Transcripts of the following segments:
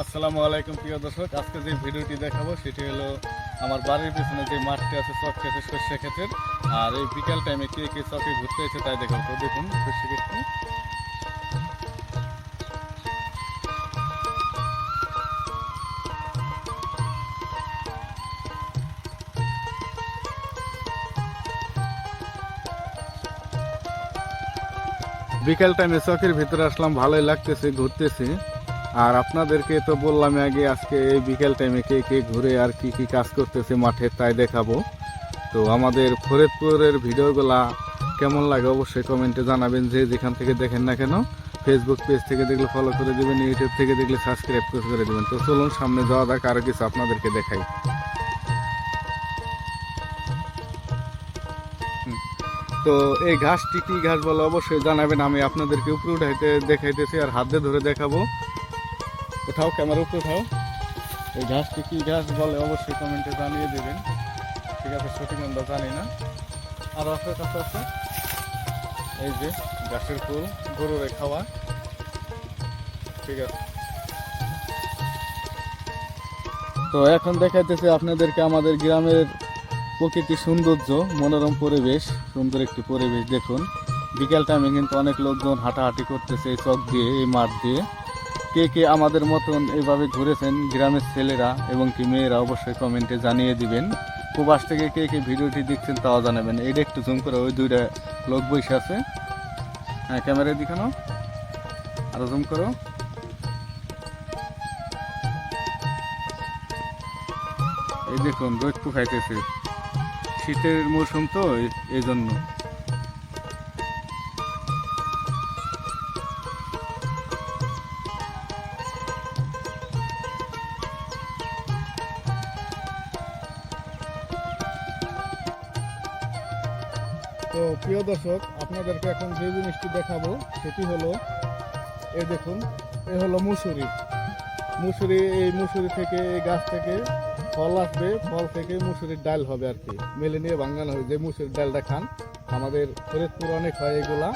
আসসালামু আলাইকুম, প্রিয় দর্শক। আজকে যে ভিডিওটি দেখাবো, সেটি হলো আমার বাড়ির পিছনে যে মাঠটি আছে, চক খেতে শস্য ক্ষেতের। আর এই বিকাল টাইমে কে কে চকে ঘুরতে এসে তাই দেখাবো। তো দেখুন শস্য ক্ষেত্রে বিকাল টাইমে চকের ভিতরে আসলাম, ভালোই লাগতেছে, ঘুরতেছি। আর আপনাদেরকে তো বললাম আগে, আজকে এই বিকেল টাইমে কে কে ঘুরে আর কি কি কাজ করতেছে মাঠে তাই দেখাবো। তো আমাদের ফরিদপুরের ভিডিওগুলা কেমন লাগে অবশ্যই কমেন্টে জানাবেন, যে যেখান থেকে দেখেন না কেন। ফেসবুক পেজ থেকে দেখলে ফলো করে দেবেন ইউটিউব থেকে দেখলে সাবস্ক্রাইব করে দেবেন। তো চলুন, সামনে যাওয়া যাক আরও কিছু আপনাদেরকে দেখাই। তো এই ঘাসটি কি ঘাস বলে অবশ্যই জানাবেন, আমি আপনাদেরকে উপরে উঠাইতে দেখাইতেছি আর হাত দিয়ে ধরে দেখাবো। উঠাও ক্যামেরা উপরে উঠাও। এই ঘাসটি কি ঘাস বলে অবশ্যই কমেন্টে জানিয়ে দেবেন। ঠিক আছে, সঠিক আমরা জানি না। আর আছে, কাছে আছে। এই যে ঘাসের ফুল, গরুরে খাওয়া। ঠিক আছে। তো এখন দেখাইতেছি আপনাদেরকে আমাদের গ্রামের প্রকৃতি সৌন্দর্য, মনোরম পরিবেশ, সুন্দর একটি পরিবেশ। দেখুন, বিকেল টাইমে কিন্তু অনেক লোকজন হাঁটাহাঁটি করতেছে এই চক দিয়ে, এই মাঠ দিয়ে। কে কে আমাদের মতন এভাবে ঘুরেছেন গ্রামের ছেলেরা এবং কি মেয়েরা অবশ্যই কমেন্টে জানিয়ে দিবেন। প্রবাস থেকে কে কে ভিডিওটি দেখছেন তাও জানাবেন। এইটা একটু জুম করে ওই দুইটা লোক বসে আছে। হ্যাঁ ক্যামেরায় দেখানো আরও জুম করো। এই দেখুন, রোদ পুখাইতেছে শীতের মৌসুম তো এই- এই জন্য তো প্রিয় দর্শক, আপনাদেরকে এখন যে জিনিসটি দেখাবো, সেটি হলো, এই দেখুন, এ হলো মুসুরি। মুসুরি, এই মুসুরি থেকে, এই গাছ থেকে ফল আসবে, ফল থেকে মুসুরির ডাল হবে আর কি। মেলে নিয়ে ভাঙানো হয় যে মুসুরির ডালটা খান। আমাদের ফরিদপুর অনেক হয় এগুলা।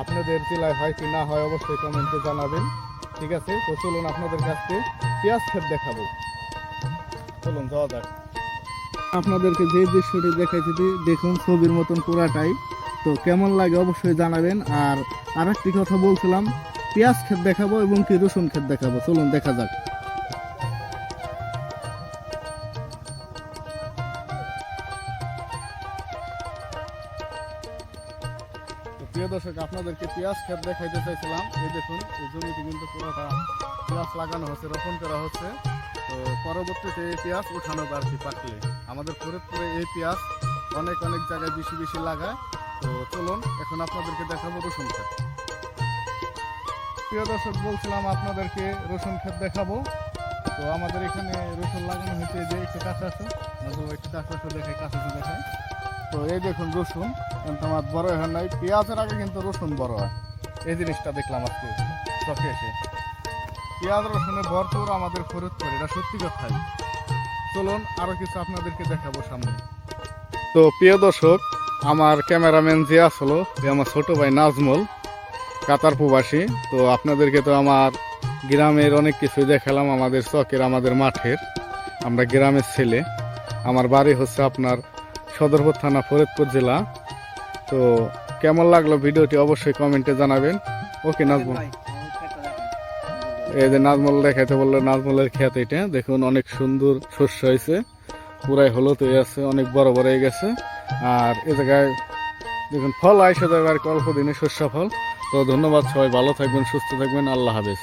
আপনাদের জেলায় হয় কি না হয় অবশ্যই কমেন্টে জানাবেন। ঠিক আছে? তো চলুন আপনাদের কাছে পেঁয়াজ ক্ষেত দেখাবো। চলুন, যাওয়া যাক। আপনাদেরকে যে দৃশ্যটি দেখাইছি দেখুন ছবির মতন পুরাটাই। তো কেমন লাগে অবশ্যই জানাবেন। আর আরেকটি কথা বলছিলাম, পেঁয়াজ ক্ষেত দেখাবো এবং কি রসুন ক্ষেত দেখাবো। চলুন, দেখা যাক। প্রিয় দর্শক, আপনাদেরকে পেঁয়াজ ক্ষেত দেখাইতে চাইছিলাম। এই দেখুন, এই জমিটি কিন্তু পুরোটা পেঁয়াজ লাগানো হচ্ছে, রোপণ করা হচ্ছে। তো পরবর্তীতে এই পেঁয়াজ উঠানো কি পাকলে। আমাদের ফরিদপুরে এই পেঁয়াজ অনেক অনেক জায়গায় বেশি বেশি লাগায়। তো চলুন, এখন আপনাদেরকে দেখাবো রসুন ক্ষেত। প্রিয় দর্শক, বলছিলাম আপনাদেরকে রসুন ক্ষেত দেখাবো। তো আমাদের এখানে রসুন লাগানো হয়েছে যে একটু কাছে আছে। একটু কাছে আছে কাছে আছে দেখায় তো এই দেখুন রসুন কিন্তু আমার বড় হয় নাই। পেঁয়াজের আগে কিন্তু রসুন বড় হয়। এই জিনিসটা দেখলাম আজকে, চোখে এসে। পেঁয়াজ রসুনে ভরপুর আমাদের ফরিদপুর, এটা সত্যি কথাই চলুন আরও কিছু আপনাদেরকে দেখাবো সামনে। তো প্রিয় দর্শক, আমার ক্যামেরাম্যান যে আসলো, যে আমার ছোট ভাই নাজমল, কাতার প্রবাসী, তো আপনাদেরকে তো আমার গ্রামের অনেক কিছু দেখালাম, আমাদের চকের, আমাদের মাঠের। আমরা গ্রামের ছেলে। আমার বাড়ি হচ্ছে আপনার সদরপুর থানা, ফরিদপুর জেলা। তো কেমন লাগল ভিডিওটি অবশ্যই কমেন্টে জানাবেন। ওকে, নাজমল। এই যে নাজমল দেখাইতে বলল নাজমলের খেত এটা। দেখুন, অনেক সুন্দর শস্য হয়েছে। পুরাই হলুদ হয়ে আছে, অনেক বড় বড় হয়ে গেছে। আর এ জায়গায় দেখুন, ফল আইসা যাবে আর অল্প দিনে শস্য ফল। তো ধন্যবাদ সবাই, ভালো থাকবেন, সুস্থ থাকবেন। আল্লাহ হাফেজ।